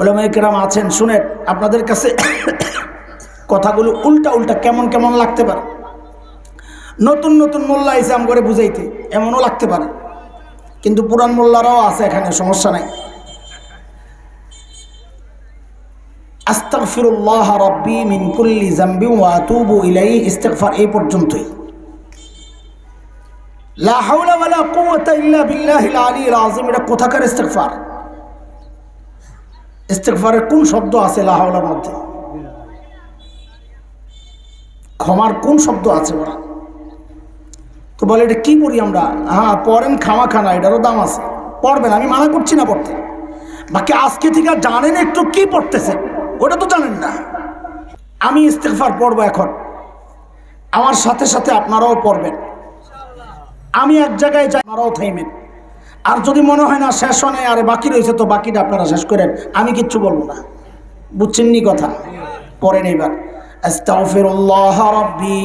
ওলামাইকেরাম আছেন, শুনেন, আপনাদের কাছে কথাগুলো উল্টা উল্টা কেমন কেমন লাগতে পারে। নতুন নতুন মোল্লা ইসলাম করে বুঝাইতে এমনও লাগতে পারে। কিন্তু পুরান মোল্লারাও আছে, এখানে সমস্যা নাই। আস্তাগফিরুল্লাহ রব্বি মিন কুল্লি জামবি ওয়া আতুবু ইলাইহি, ইস্তিগফার এই পর্যন্তই। লা হাওলা ওয়ালা কুওয়াতা ইল্লা বিল্লাহিল আলিয়্যিল আযীম, এটা কোথাকার ইস্তিগফার? ইস্তেকফারের কোন শব্দ আছে লাহাওলার মধ্যে ক্ষমার কোন শব্দ আছে ওরা? তো বলে, এটা কি পড়ি আমরা? হ্যাঁ পড়েন খামা খানা এটারও দাম আছে। পড়বেন, আমি মানা করছি না পড়তে। বাকি আজকে থেকে জানেন একটু কি পড়তেছে? ওটা তো জানেন না। আমি ইস্তেকফার পড়ব এখন। আমার সাথে সাথে আপনারাও পড়বেন। আমি এক জায়গায় যাই, আপনারাও থাইমেন। আর যদি মনে হয় না শেষ হয় নাই, আরে বাকি রয়েছে তো বাকিটা আপনারা শেষ করেন, আমি কিচ্ছু বলব না। বুঝছেন নি কথা? পড়েন এবার। আস্তাগফিরুল্লাহ রাব্বি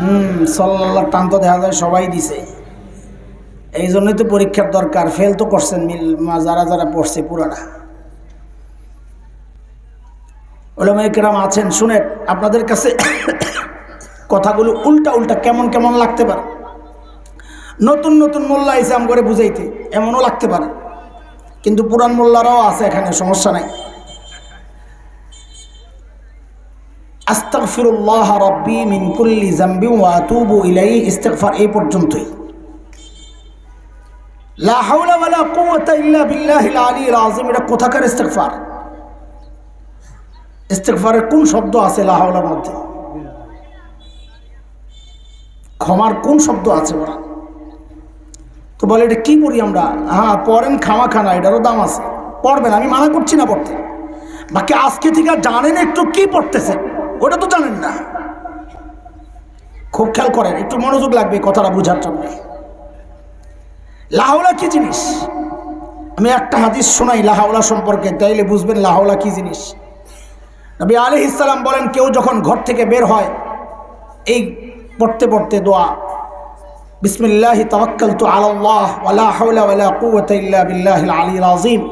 হুম টান তো দেখা যায়, সবাই দিছে। এই জন্যই তো পরীক্ষার দরকার। ফেল তো করছেন মিল, মা, যারা যারা পড়ছে পুরাটা ওলামাইকেরাম আছেন, শুনেন, আপনাদের কাছে কথাগুলো উল্টা উল্টা কেমন কেমন লাগতে পারে। নতুন নতুন মোল্লা ইসলাম করে বুঝাইতে, এমনও লাগতে পারে। কিন্তু পুরান মোল্লারাও আছে এখানে, সমস্যা নাই। আস্তাগফিরুল্লাহ রব্বি মিন কুল্লি জামবি ওয়া আতুবু ইলাইহি, ইস্তিগফার এই পর্যন্তই। লা হাওলা ওয়ালা ইল্লা বিল্লাহিল আলিয়্যিল আযীম। এটা কোথাকার ইস্তিগফার? ইস্তিগফারের কোন শব্দ আছে লাহাওলার মধ্যে ক্ষমার কোন শব্দ আছে ওরা? তো বলে এটা কি পড়ি আমরা? হ্যাঁ পড়েন খামা খানা এটারও দাম আছে। পড়বেন, আমি মানা করছি না পড়তে। বাকি আজকে থেকে জানেন একটু কি পড়তেছে ওটা তো জানেন না। খুব খেয়াল করেন, একটু মনোযোগ লাগবে কথাটা বোঝার জন্য। লাহাওলা কি জিনিস? আমি একটা হাদিস শোনাই লাহাওলা সম্পর্কে, তাইলে বুঝবেন লাহাওলা কি জিনিস। নবী আলি ইসলাম বলেন, কেউ যখন ঘর থেকে বের হয়, এই পড়তে পড়তে দোয়া, বিসমিল্লাহি তাওয়াক্কাল তু আল্লাহ বিল্লাহিল আলিয়্যিল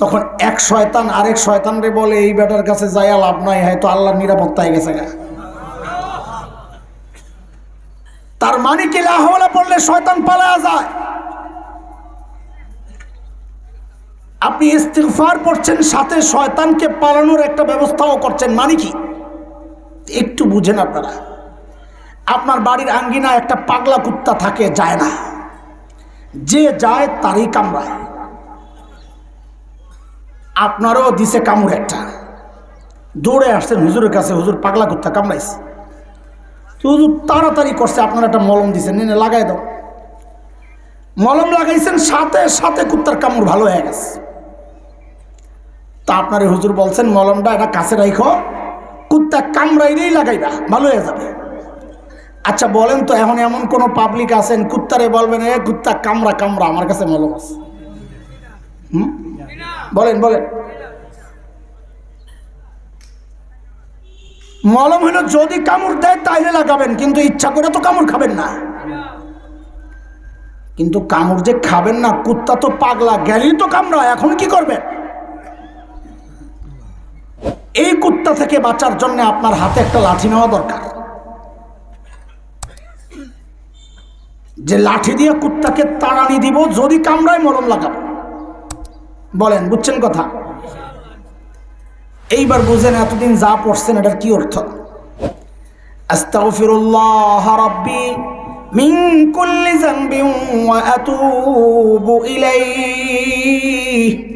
তখন এক শয়তান আরেক শয়তান রে বলে, এই বেটার কাছে যাইয়া লাভ নাই, হয়তো আল্লাহর নিরাপত্তায় গেছে গা। তার মানে কি লাহাওলা পড়লে শয়তান পালায়া যায়? আপনি ইস্তিগফার পড়ছেন, সাথে শয়তানকে পালানোর একটা ব্যবস্থাও করছেন মানে কি? একটু বুঝেন আপনারা। আপনার বাড়ির আঙ্গিনা একটা পাগলা কুত্তা থাকে, যায় না। যে যায়, তারই কামড়ায়। আপনারও দিছে কামড় একটা। দৌড়ে আসছেন, হুজুরের কাছে, হুজুর পাগলা কুত্তা কামড়াইছে। তো হুজুর তাড়াতাড়ি করছে, আপনার একটা মলম দিছেন নেনে লাগাই দাও। মলম লাগাইছেন, সাথে সাথে কুত্তার কামড় ভালো হয়ে গেছে। তা আপনার হুজুর বলছেন, মলমটা এটা কাছে রাখো কুত্তা কামড়াইলেই লাগাইবা, ভালো হয়ে যাবে। আচ্ছা বলেন তো, এখন এমন কোন পাবলিক আছেন, কুত্তারে বলবেন, এ কুত্তা, কামড়া কামড়া, আমার কাছে মলম আছে। বলেন বলেন। মলম হলো, যদি কামড় দেয়, তাইলে লাগাবেন, কিন্তু ইচ্ছা করে তো কামড় খাবেন না। কিন্তু কামড় যে খাবেন না, কুত্তা তো পাগলা গেলেই তো কামড়া এখন কি করবেন? এই কুত্তা থেকে বাঁচার জন্য আপনার হাতে একটা লাঠি নেওয়া দরকার। যে লাঠি দিয়ে কুত্তাকে তাড়ানি দিব, যদি কামড়ায় মলম লাগাবো। বলেন, বুঝছেন কথা? এইবার বুঝেন এতদিন যা পড়ছেন, এটার কি অর্থ? আস্তাগফিরুল্লাহ রাব্বি মিন কুল্লি যামবিন ওয়া আতুবু ইলাইহি।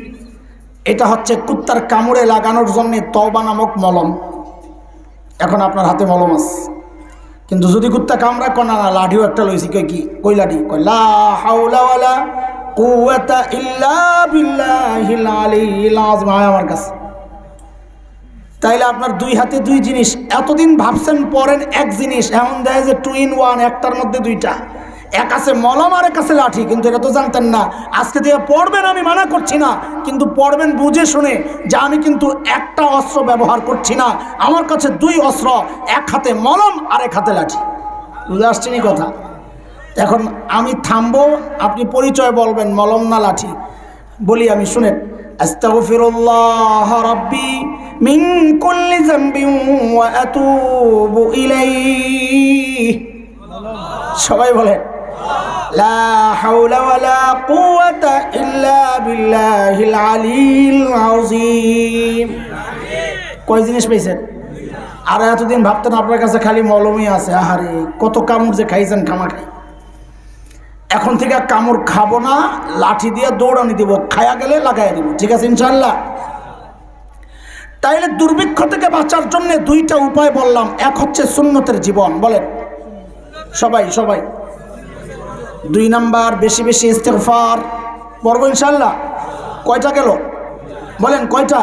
এটা হচ্ছে কুত্তার কামড়ে লাগানোর জন্য তওবা নামক মলম। এখন আপনার হাতে মলম আছে। কিন্তু যদি কুত্তা কামড়া কয় না লাঠিও একটা লইছি। কই কি? কই লাঠি? কয়, লা হাওলা ওয়ালা কুওয়াতা ইল্লা বিল্লাহিল আলিয়্যিল আযীম। আয় আমার কাছে। তাইলে আপনার দুই হাতে দুই জিনিস। এতদিন ভাবছেন পরেন এক জিনিস। এমন দেয় যে টু ইন ওয়ান একটার মধ্যে দুইটা। এক আছে মলম আর এক আছে লাঠি, কিন্তু এটা তো জানতেন না। আজকে দিয়ে পড়বেন আমি মানা করছি না, কিন্তু পড়বেন বুঝে শুনে যে আমি কিন্তু একটা অস্ত্র ব্যবহার করছি না। আমার কাছে দুই অস্ত্র, এক হাতে মলম আর এক হাতে লাঠি। বুঝে কথা? এখন আমি থামবো, আপনি পরিচয় বলবেন, মলম না লাঠি। বলি আমি ইলাইহি। সবাই বলেন লা হাওলা ওয়ালা কুওয়াতা ইল্লা বিল্লাহিল আলিল আযীম। কয় জিনিস পেয়েছেন আর এতদিন ভাবতেন আপনার কাছে খালি মলমই আছে। আহারে, কত কামড় যে খাইছেন খামা এখন থেকে কামড় খাব না, লাঠি দিয়ে দৌড়ানি দিব, খায়া গেলে লাগাই দিব। ঠিক আছে ইনশাল্লাহ তাইলে দুর্ভিক্ষ থেকে বাঁচার জন্য দুইটা উপায় বললাম। এক হচ্ছে সুন্নতের জীবন। বলেন। সবাই সবাই। দুই নাম্বার বেশি বেশি ইস্তেফার পড়ব ইনশাল্লাহ কয়টা গেল? বলেন কয়টা?